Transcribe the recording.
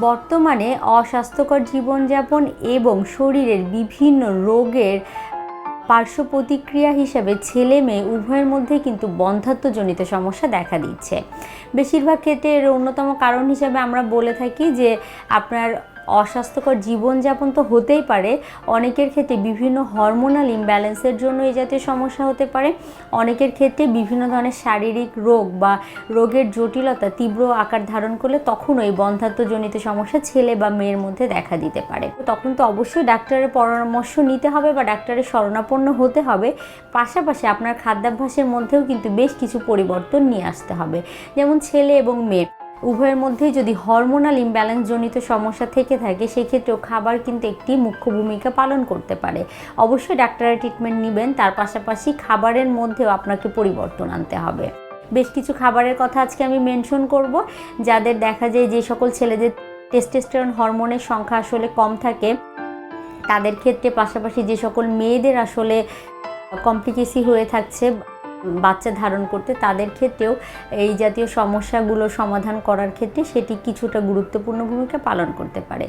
বর্তমানে অস্বাস্থ্যকর জীবনযাপন এবং শরীরের বিভিন্ন রোগের পার্শ্ব প্রতিক্রিয়া হিসাবে ছেলে মেয়ে উভয়ের মধ্যে কিন্তু বন্ধাত্মজনিত সমস্যা দেখা দিচ্ছে। বেশিরভাগ ক্ষেত্রে এর অন্যতম কারণ হিসাবে আমরা বলে থাকি যে আপনার অস্বাস্থ্যকর জীবনযাপন তো হতেই পারে। অনেকের ক্ষেত্রে বিভিন্ন হরমোনাল ইমব্যালেন্সের জন্য এই জাতীয় সমস্যা হতে পারে। অনেকের ক্ষেত্রে বিভিন্ন ধরনের শারীরিক রোগ বা রোগের জটিলতা তীব্র আকার ধারণ করলে তখনও এই বন্ধাত্মজনিত সমস্যা ছেলে বা মেয়ের মধ্যে দেখা দিতে পারে। তখন তো অবশ্যই ডাক্তারের পরামর্শ নিতে হবে বা ডাক্তারের শরণাপন্ন হতে হবে। পাশাপাশি আপনার খাদ্যাভ্যাসের মধ্যেও কিন্তু বেশ কিছু পরিবর্তন নিয়ে আসতে হবে। যেমন ছেলে এবং মেয়ে। উভয়ের মধ্যেই যদি হরমোনাল ইমব্যালেন্স জনিত সমস্যা থেকে থাকে, সেক্ষেত্রেও খাবার কিন্তু একটি মুখ্য ভূমিকা পালন করতে পারে। অবশ্যই ডাক্তারের ট্রিটমেন্ট নেবেন, তার পাশাপাশি খাবারের মধ্যেও আপনাকে পরিবর্তন আনতে হবে। বেশ কিছু খাবারের কথা আজকে আমি মেনশন করব, যাদের দেখা যায় যে সকল ছেলেদের টেস্টোস্টেরন হরমোনের সংখ্যা আসলে কম থাকে, তাদের ক্ষেত্রে পাশাপাশি যে সকল মেয়েদের আসলে কমপ্লিকেসি হয়ে থাকছে বাচ্চা ধারণ করতে, তাদের ক্ষেত্রেও এই জাতীয় সমস্যাগুলো সমাধান করার ক্ষেত্রে সেটি কিছুটা গুরুত্বপূর্ণ ভূমিকা পালন করতে পারে।